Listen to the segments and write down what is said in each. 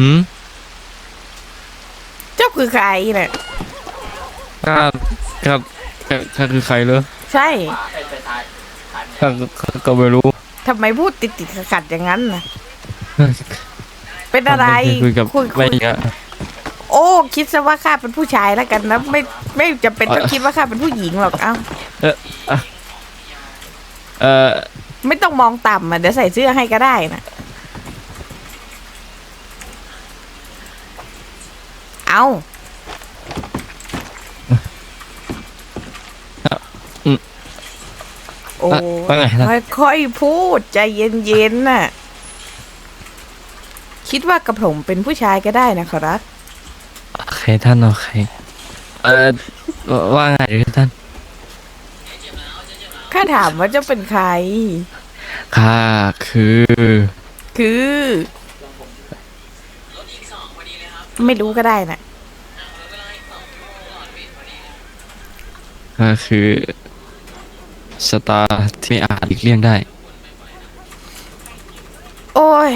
หืมเจ้าคือใครเนี่ยข้าข้าข้าข้าคือใครเหรอใช่ข้าข้าก็ไม่รู้ทำไมพูดติดติดๆขัดๆอย่างนั้นนะเป็นอะไรคุยกับคุยไม่คุยอะโอ้คิดซะว่าข้าเป็นผู้ชายแล้วกันนะไม่ไม่จำเป็นต้องคิดว่าข้าเป็นผู้หญิงหรอกเอ้าเออไม่ต้องมองต่ำอะเดี๋ยวใส่เสื้อให้ก็ได้นะ เอาโอ้ว่าว่าไงนะค่อยๆพูดใจเย็นๆน่ะ คิดว่ากระผมเป็นผู้ชายก็ได้นะขอรับโอเคท่านโอเค เออว่าว่าไงท่านข้าถามว่าเจะเป็นใครข้าคือ คือ ไม่รู้ก็ได้นะ ข้าคือสตาร์ที่ไม่อาจหลีกเลี่ยงได้ โอ้ย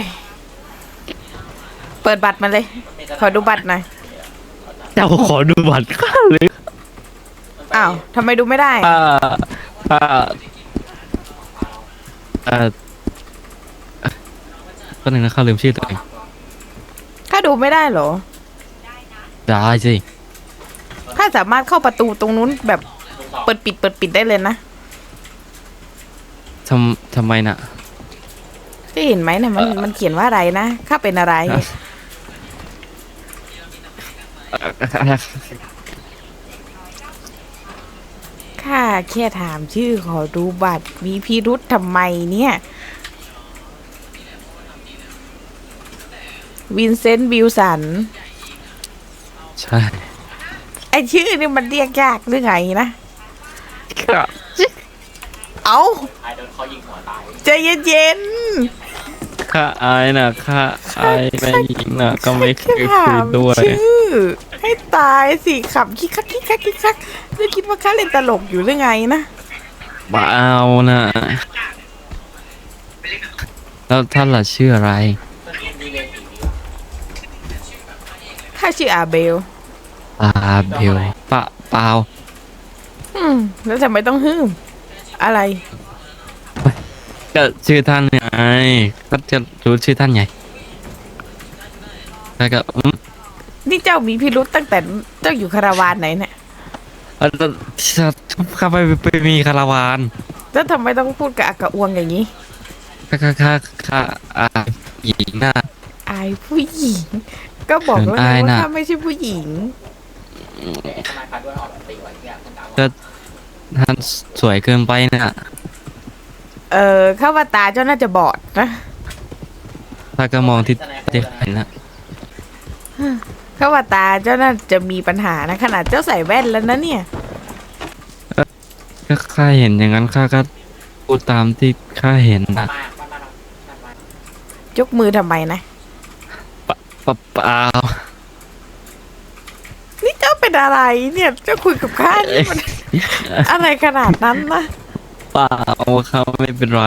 เปิดบัตรมาเลย ขอดูบัตรหน่อย เจ้าขอดูบัตรข้าเลยอ้าวทำไมดูไม่ได้ข้าข้าเออก็หนึ่งนะข้าลืมชื่อตัวเองข้าดูไม่ได้เหรอ ได้สิ ข้าสามารถเข้าประตูตรงนู้นแบบ เปิดปิดเปิดปิดได้เลยนะทำทำไมน่ะที่เห็นไหมเนี่ยมันมันเขียนว่าอะไรนะข้าเป็นอะไรข้าแค่ถามชื่อขอดูบัตรมีพิรุษทำไมเนี่ยวินเซนต์วิลสัน ใช่ ไอชื่อนี่มันเรียกยากหรือไงนะข้า เอาใจเย็นข้าอายน่ะข้าอายแม่หญิงน่ะๆก็ไม่เคยแค่คุยถามด้วย ชื่อ ให้ตายสิขับคิกคักคิกคักคิกคักจะคิดว่าข้าเล่นตลกอยู่หรือไงนะเปล่าน่ะแล้วท่านล่ะชื่ออะไร ข้าชื่ออาเบลอาเบลปะเปล่าอื มแล้วทำไมต้องฮึมอะไร ก็ชื่อท่านไงก็จะรู้ชื่อท่านไงแล้วก็อืมนี่เจ้ามีพิรุษตั้งแต่เจ้าอยู่คาราวานไหนเนี่ยเอ่อจะข้าไปไปมีคาราวานแล้วทำไมต้องพูดกับอากะอวงอย่างนี้ ข้าข้าข้าข้าอาหญิงน่ะ อายผู้หญิง ก็บอกแล้วเขินอายไงว่าน่ะข้าไม่ใช่ผู้หญิงก็ ท่านสวยเกินไปน่ะเออข้าว่าตาเจ้าน่าจะบอดนะถ้าก็มองที่ที่เห็นนะข้าว่าตาเจ้าน่าจะมีปัญหานะขนาดเจ้าใส่แว่นแล้วนะเนี่ยก็ข้าเห็นอย่างนั้นข้าก็พูดตามที่ข้าเห็นนะยกมือทำไมนะปะปะเปล่านี่เจ้าเป็น อะไรเนี่ยเจ้าคุยกับข้านี่มันอะไรขนาดนั้นนะเปล่าเขาไม่เป็นไร